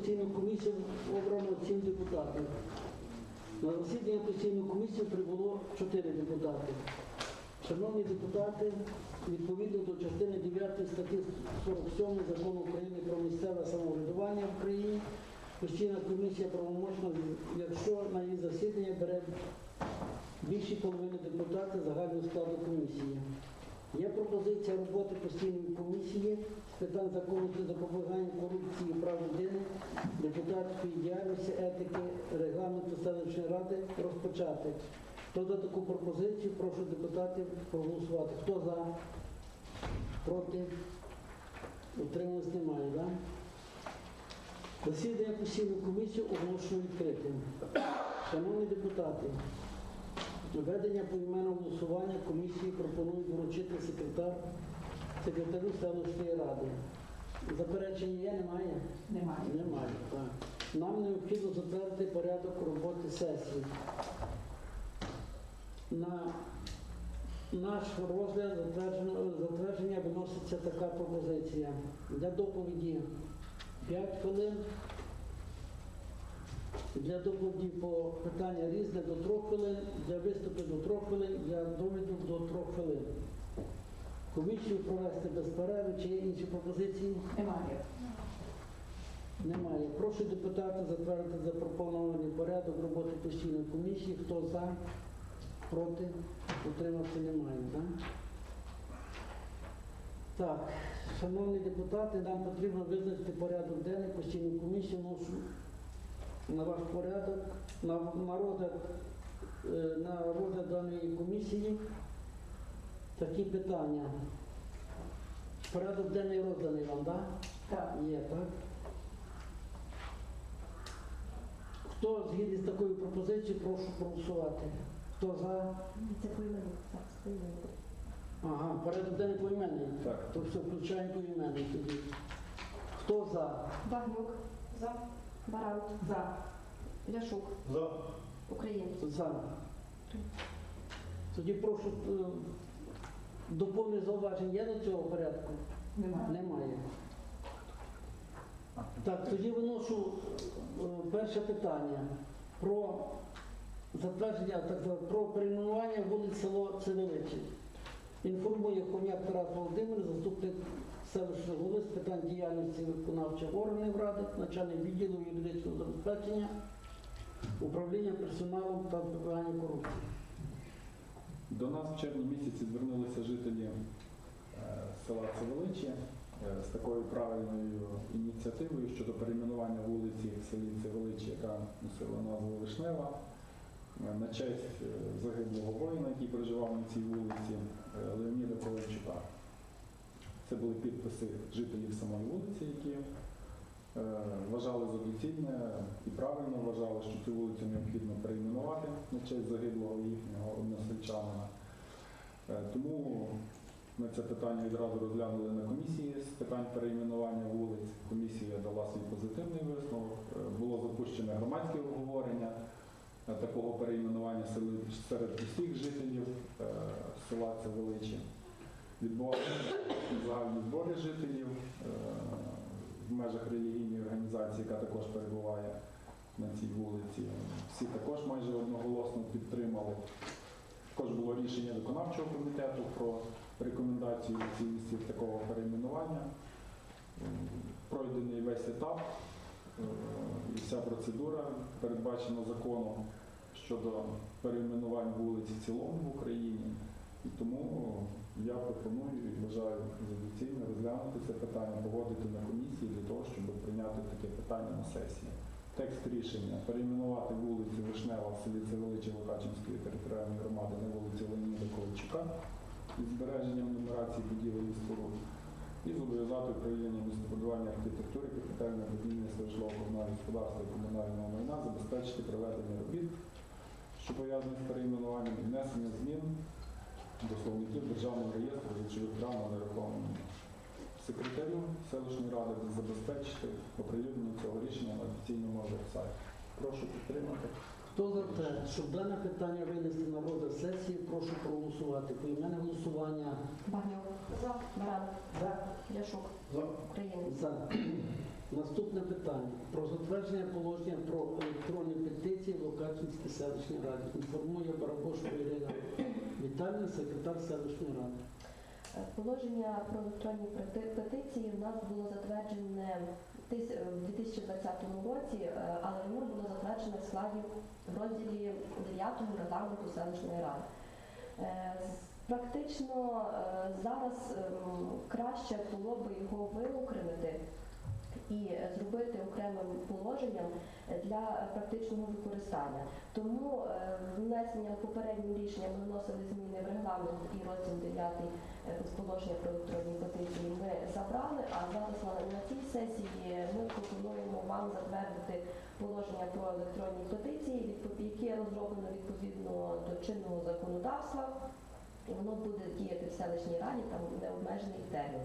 постійної комісії обрано 7 депутатів. На засідання постійної комісії прибуло 4 депутати. Шановні депутати, відповідно до частини 9 статті 47 Закону України про місцеве самоврядування в Україні, постійна комісія правомочна, якщо на її засідання бере більші половини депутатів загального складу комісії. Є пропозиція роботи постійної комісії з питань законності запобігання корупції, прав людини, депутатської діяльності, етики, регламенту селищної ради розпочати. Хто за таку пропозицію, прошу депутатів проголосувати. Хто за? Проти? Утрималось немає, так? Засідання постійної комісії оголошую відкритим. Шановні депутати, Ведення поіменного голосування комісії пропонують вручити секретар, секретарю селищної ради. Заперечення є, немає? Немає. Немає, так. Нам необхідно затвердити порядок роботи сесії. На наш розгляд затвердження виноситься така пропозиція. Для доповіді 5 хвилин, для доповіді по питання різне до 3 хвилин, для виступу до 3 хвилин, для довідок до 3 хвилин. Комісію провести без перерви, чи є інші пропозиції? Немає. Немає. Прошу депутата затвердити запропонований порядок роботи постійної комісії. Хто за, проти, утримався немає. Так? Так, шановні депутати, нам потрібно визначити порядок денний постійної комісії. На ваш порядок, на, на розгляд, е, на розгляд даної комісії такі питання. Порядок денний розданий вам, так? Так. Є, так? Хто згідний з такою пропозицією, прошу проголосувати. Хто за? Це поіменно, так, поіменно. Ага, порядок денний поіменний. Так. То все, включаємо поіменний тоді. Хто за? Багнюк. За. Баран. За. Ляшук. За. Українець. За. Тоді прошу е, доповнення зауважень є до цього порядку? Немає. Немає. Так, тоді виношу е, перше питання про затвердження, так зване, про перейменування вулиць село Цивиличі. Інформує Хом'як Тарас Володимир, заступник селищного голови з питань діяльності виконавчих органів ради, начальник відділу юридичного забезпечення, управління персоналом та запобігання корупції. До нас в червні місяці звернулися жителі е, села Цивиличі е, з такою правильною ініціативою щодо перейменування вулиці в селі Цивиличі, яка носила назву Вишнева, е, на честь загиблого воїна, який проживав на цій вулиці, Леоніда Ковальчука. Це були підписи жителів самої вулиці, які е, вважали за доцільне і правильно вважали, що цю вулицю необхідно перейменувати на честь загиблого їхнього односельчанина. Е, Тому ми це питання відразу розглянули на комісії з питань перейменування вулиць. Комісія дала свій позитивний висновок. Е, Було запущене громадське обговорення такого перейменування серед усіх жителів села Цевеличі. Відбувалися загальні збори жителів е, в межах релігійної організації, яка також перебуває на цій вулиці. Всі також майже одноголосно підтримали. Також було рішення виконавчого комітету про рекомендацію цінності такого перейменування. Пройдений весь етап е, і вся процедура передбачена законом щодо перейменувань вулиць в цілому в Україні. І тому я пропоную і вважаю за доцільне розглянути це питання, погодити на комісії для того, щоб прийняти таке питання на сесії. Текст рішення перейменувати вулицю Вишнева в селі Цивиличі Лукачинської територіальної громади на вулиці Леніда Ковальчука із збереженням нумерації будівель і споруд і зобов'язати управління містобудування архітектури, капітального будівництва житлового комунального господарства і комунального майна забезпечити проведення робіт, що пов'язані з перейменуванням і внесення змін до словників Державного реєстру речових прав на нерухоме майно. Секретарю селищної ради забезпечити оприлюднення цього рішення на офіційному веб-сайті. Прошу підтримати. Хто за те, щоб дане питання винести на розгляд сесії, прошу проголосувати. Поіменне голосування Багнюк. За. Баран. за. Ляшук. За. Українець. За. Наступне питання про затвердження положення про електронні петиції в Локачинській селищній раді. Інформує Барабошко Ірина Віталіївна, секретар селищної ради. Е, Положення про електронні петиції в нас було затверджене в тис- е, в 2020 році, е, але воно було затверджене в складі в розділі 9 регламенту селищної ради. Е, Практично зараз ем, краще було би його виокремити і зробити окремим положенням для практичного використання. Тому е, внесення попереднім рішенням ми вносили зміни в регламент і розділ 9 е, положення про електронні петиції ми забрали, а зараз на, цій сесії ми пропонуємо вам затвердити положення про електронні петиції, яке розроблено відповідно до чинного законодавства, воно буде діяти в селищній раді там необмежений термін.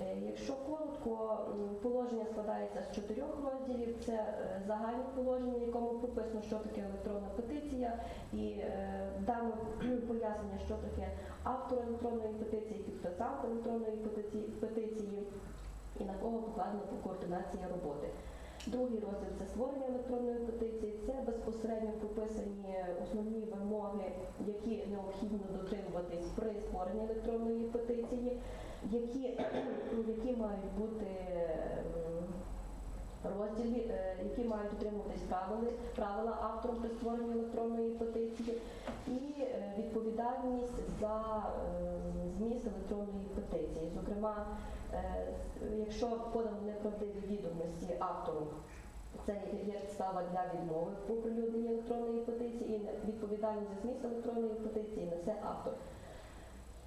Е, Якщо коротко, положення складається з чотирьох розділів. Це е, загальне положення, в якому прописано, що таке електронна петиція, і е, дано пояснення, що таке автор електронної петиції, підписант електронної петиції, петиції і на кого покладена координація роботи. Другий розділ це створення електронної петиції, це безпосередньо прописані основні вимоги, які необхідно дотримуватись при створенні електронної петиції, які, які мають бути ем, розділі, е, які мають дотримуватись правили, правила автором при створенні електронної петиції, і е, відповідальність за ем, зміст електронної петиції. Зокрема, е, якщо подано неправдиві відомості автору, це є підстава для відмови по оприлюдненні електронної петиції, і відповідальність за зміст електронної петиції несе автор.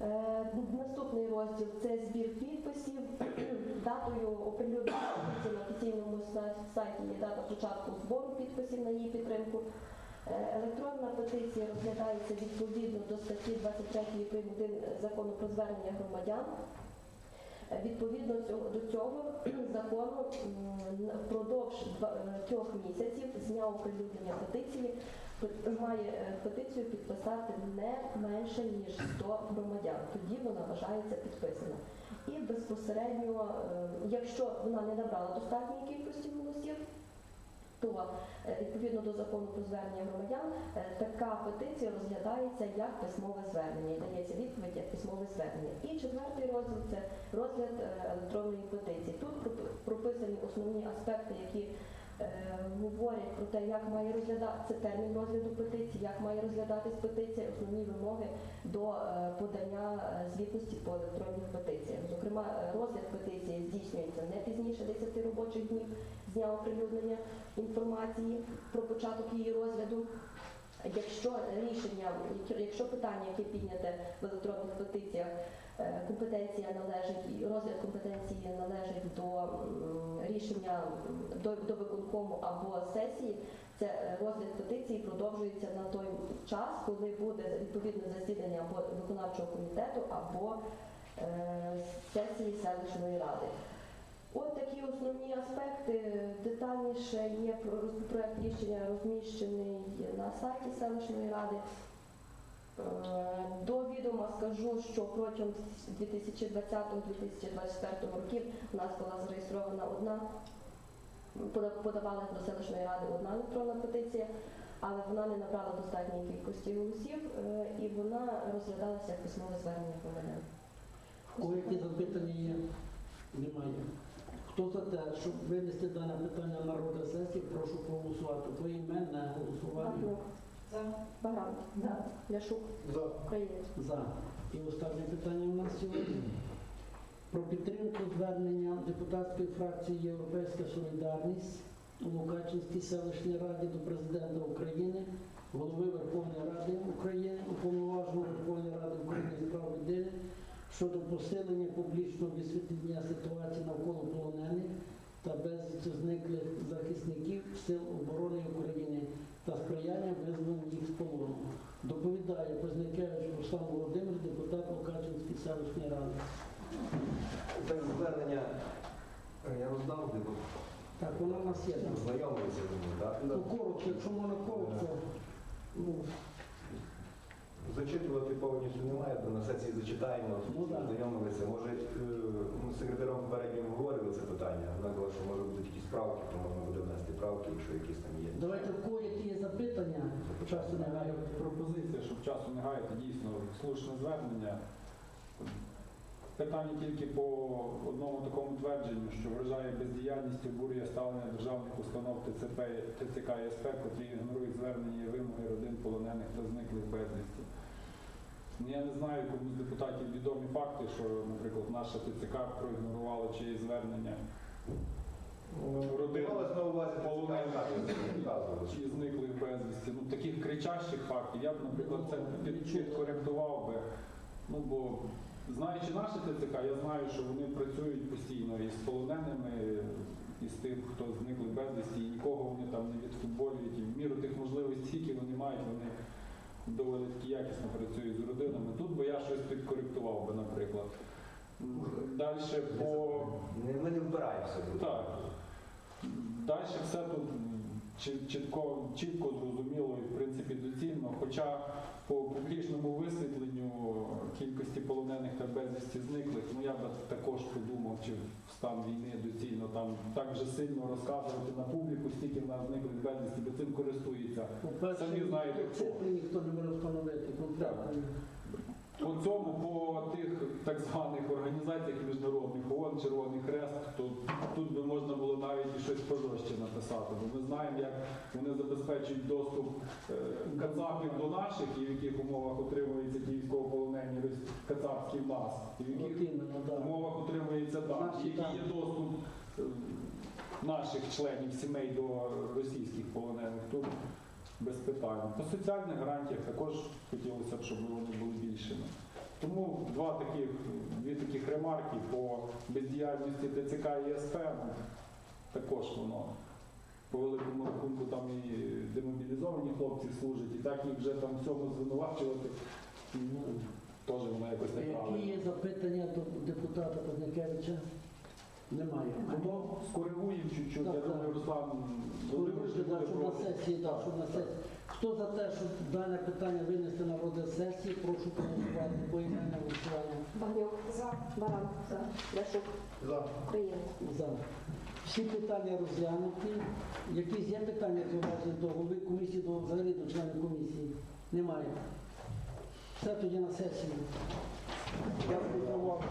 Е, Наступний розділ це збір підписів. Датою оприлюднення на офіційному сайті є дата початку збору підписів на її підтримку. Е, Електронна петиція розглядається відповідно до статті 23 прим. 1 закону про звернення громадян. Е, Відповідно до цього закону впродовж трьох місяців з дня оприлюднення петиції пет- має е, петицію підписати не менше ніж 100 громадян. Тоді вона вважається підписана. І безпосередньо, е, якщо вона не набрала достатньої кількості голосів, то е, відповідно до закону про звернення громадян така петиція розглядається як письмове звернення і дається відповідь як письмове звернення. І четвертий розділ це розгляд електронної петиції. Тут прописані основні аспекти, які говорять про те, як має розглядатися термін розгляду петиції, як має розглядатись петиція, основні вимоги до е, подання е, звітності по електронних петиціях. Зокрема, е, розгляд петиції здійснюється не пізніше 10 робочих днів з дня оприлюднення інформації про початок її розгляду. Якщо рішення, якщо питання, яке підняте в електронних петиціях, е, компетенція належить, розгляд компетенції належить до рішення до, до виконкому або сесії, це розгляд петиції продовжується на той час, коли буде відповідне засідання або виконавчого комітету або е, сесії селищної ради. От такі основні аспекти. Детальніше є про- проект рішення розміщений на сайті селищної ради. Е, До відома скажу, що протягом 2020-2024 років у нас була зареєстрована одна, пода- подавала до селищної ради одна електронна петиція, але вона не набрала достатньої кількості голосів е, і вона розглядалася як письмове звернення громадян. Кого які є? Немає. Хто за те, щоб винести дане питання на розгляд сесії, прошу проголосувати. Поіменне голосування. Баран. Ляшук. За. Українець. за. І останнє питання у нас сьогодні. Про підтримку звернення депутатської фракції Європейська Солідарність у Лукачинській селищній раді до президента України, голови Верховної Ради України, уповноваженого Верховної Ради України з прав людини щодо посилення публічного висвітлення ситуації навколо полонених та безвісти зниклих захисників Сил оборони України та сприяння визволенню їх з полону. Доповідає Познякевич Руслан Володимир, депутат Лукачинської селищної ради. Так, звернення е, я роздав, де Так, воно в нас є там. знайомилися так? Ну, коротко, якщо можна коротко, ну, Зачитувати повністю немає, бо на сесії зачитаємо, Ну, знайомилися. Може, е, ми з секретарем попередньо говорили це питання. Вона казала, що може будуть якісь правки, то можна буде внести правки, якщо якісь там є. Давайте в кого які є запитання, часу не гаю. Пропозиція, щоб часу не гаяти, дійсно слушне звернення. Питання тільки по одному такому твердженню, що вражає бездіяльність, обурює ставлення державних установ ТЦП, ТЦК і СП, котрі ігнорують звернення і вимоги родин полонених та зниклих безвісті. Ну, Я не знаю, кому з депутатів відомі факти, що, наприклад, наша ТЦК проігнорувала чиєсь звернення родин полонених чи зниклих безвісті. Ну, таких кричащих фактів я б, наприклад, це підкоректував би. Ну, бо знаючи наше ТЦК, я знаю, що вони працюють постійно із полоненими, із тих, хто зникли безвісті, і нікого вони там не відфутболюють. І в міру тих можливостей, які вони мають, вони доволі таки якісно працюють з родинами. Тут би я щось підкоректував би, наприклад. Далі по Ми не вбираємося. так. Далі все тут чітко, чітко зрозуміло і в принципі доцільно. Хоча по публічному висвітленню кількості полонених та безвісті зниклих, ну я б також подумав, чи в стан війни доцільно там так вже сильно розказувати на публіку, стільки в нас зниклих безвісті, бо цим користується. Самі знаєте, хто. ніхто не може встановити. По цьому, по тих так званих організаціях міжнародних ООН, Червоний Хрест, то тут би можна було навіть і щось пожорстче написати. Бо ми знаємо, як вони забезпечують доступ е, кацапів до наших і в яких умовах утримуються ті військовополонені в нас, і в яких умовах утримується там, Наші, який є доступ е, наших членів сімей до російських полонених. Тут без питань. По соціальних гарантіях також хотілося б, щоб вони були більшими. Тому два таких, дві таких ремарки по бездіяльності ТЦК і СП, ну, також воно по великому рахунку там і демобілізовані хлопці служать, і так їх вже там всьому звинувачувати, ну, теж воно якось Які неправильно. є запитання до депутата Козникевича? Немає. Воно скоригуємо чуть-чуть, Так, я так. думаю, Руслан Володимирович буде щоб на проти. сесії, да, щоб на сесії. Хто за те, щоб дане питання винести на розгляд сесії, прошу проголосувати по іменне голосування. Багнюк. За. Баран. За. Ляшук. За. Україна. За. Всі питання розглянуті. Якісь є питання зауваження до голови комісії, до взагалі до членів комісії? Немає. Все тоді на сесію. Дякую за увагу.